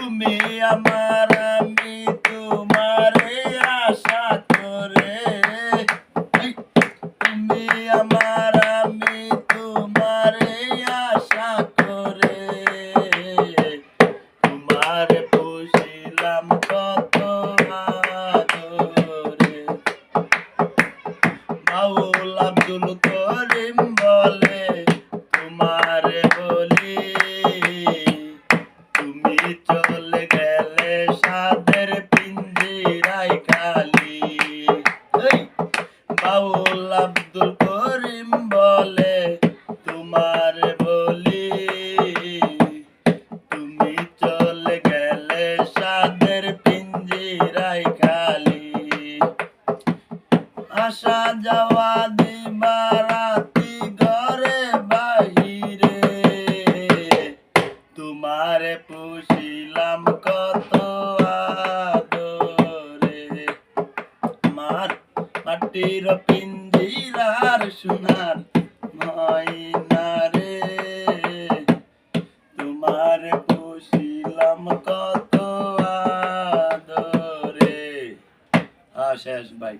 তুমি আমার আমি তোমারে আশা তুমি আমার আমি তোমারে আশা করে। তোমারে পুষিলাম কত আদরে। মাওল আব্দুল করিম সাদের পিঞ্জিরাই খালি বাউল আব্দুল করিম বলে, তোমারে বলি, তুমি চলে গেলে সাদের পিঞ্জিরাই খালি আসা যাওয়া দিবারাতি ঘরে বাহিরে। তোমারে পুষিলাম কত মাটির পিঞ্জিরার সোনার ময়না রে। তোমারে পুষিলাম কত আদরে। শেষ ভাই